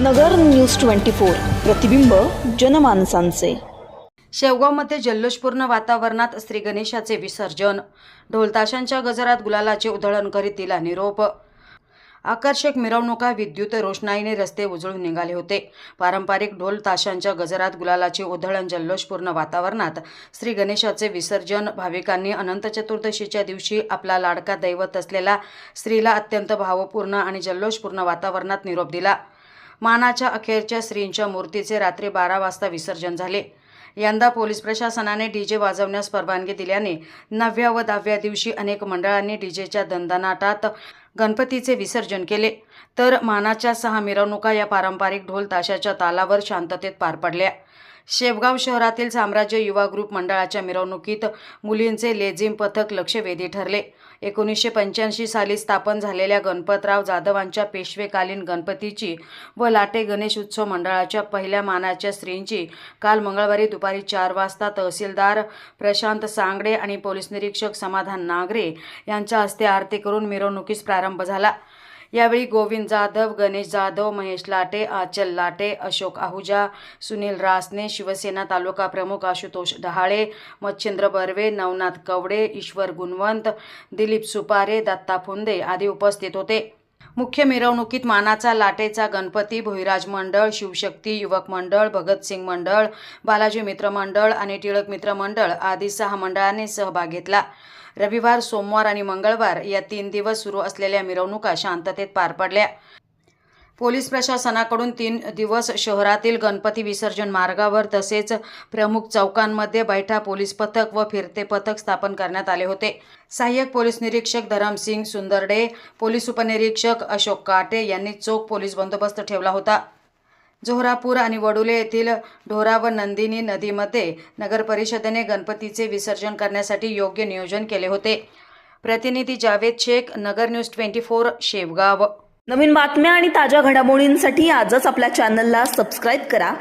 नगर news twenty four प्रतिबिंब जनमानसांचे. शेवगावमध्ये जल्लोषपूर्ण वातावरणात श्री गणेशाचे विसर्जन. ढोलताशांच्या गजरात गुलालाचे उधळण करीत दिला निरोप. आकर्षक मिरवणुका विद्युत रोषणाईने रस्ते उजळून निघाले होते. पारंपरिक ढोल ताशांच्या गजरात गुलालाचे उधळण जल्लोषपूर्ण वातावरणात श्री गणेशाचे विसर्जन. भाविकांनी अनंत चतुर्दशीच्या दिवशी आपला लाडका दैवत असलेला स्त्रीला अत्यंत भावपूर्ण आणि जल्लोषपूर्ण वातावरणात निरोप दिला. मानाच्या अखेरच्या श्रींच्या मूर्तीचे रात्री बारा वाजता विसर्जन झाले. यंदा पोलीस प्रशासनाने डीजे वाजवण्यास परवानगी दिल्याने नवव्या व दहाव्या दिवशी अनेक मंडळांनी डीजेच्या दंदनाटात गणपतीचे विसर्जन केले. तर मानाच्या सहा मिरवणुका या पारंपरिक ढोल ताशाच्या तालावर शांततेत पार पडल्या. शेवगाव शहरातील साम्राज्य युवा ग्रुप मंडळाच्या मिरवणुकीत मुलींचे लेझिम पथक लक्षवेधी ठरले. एकोणीसशे पंच्याऐंशी साली स्थापन झालेल्या गणपतराव जाधवांच्या पेशवेकालीन गणपतीची व लाटे गणेश उत्सव मंडळाच्या पहिल्या मानाच्या स्त्रींची काल मंगळवारी दुपारी चार वाजता तहसीलदार प्रशांत सांगडे आणि पोलीस निरीक्षक समाधान नागरे यांच्या हस्ते आरती करून मिरवणुकीस प्रारंभ झाला. यावेळी गोविंद जाधव गणेश जाधव महेश लाटे आचल लाटे अशोक आहुजा सुनील रासने शिवसेना तालुका प्रमुख आशुतोष डहाळे मच्छिंद्र बर्वे नवनाथ कवडे ईश्वर गुणवंत दिलीप सुपारे दत्ता फुंदे आदी उपस्थित होते. मुख्य मिरवणुकीत मानाचा लाटेचा गणपती भुईराज मंडळ शिवशक्ती युवक मंडळ भगतसिंग मंडळ बालाजी मित्र मंडळ आणि टिळक मित्र मंडळ आदी सहा मंडळांनी सहभाग घेतला. रविवार सोमवार आणि मंगळवार या तीन दिवस सुरू असलेल्या मिरवणुका शांततेत पार पडल्या. पोलीस प्रशासनाकडून तीन दिवस शहरातील गणपती विसर्जन मार्गावर तसेच प्रमुख चौकांमध्ये बैठा पोलीस पथक व फिरते पथक स्थापन करण्यात आले होते. सहाय्यक पोलीस निरीक्षक धरमसिंग सुंदरडे पोलीस उपनिरीक्षक अशोक काटे यांनी चोख पोलीस बंदोबस्त ठेवला होता. जोहरापूर आणि वडुले येथील ढोरा व नंदिनी नदीमध्ये नगर परिषदेने गणपतीचे विसर्जन करण्यासाठी योग्य नियोजन केले होते. प्रतिनिधी Javed Shaikh Nagar news twenty four Shevgaon. नवीन बातम्या आणि ताज्या घडामोडींसाठी आजच आपल्या चॅनलला सबस्क्राईब करा.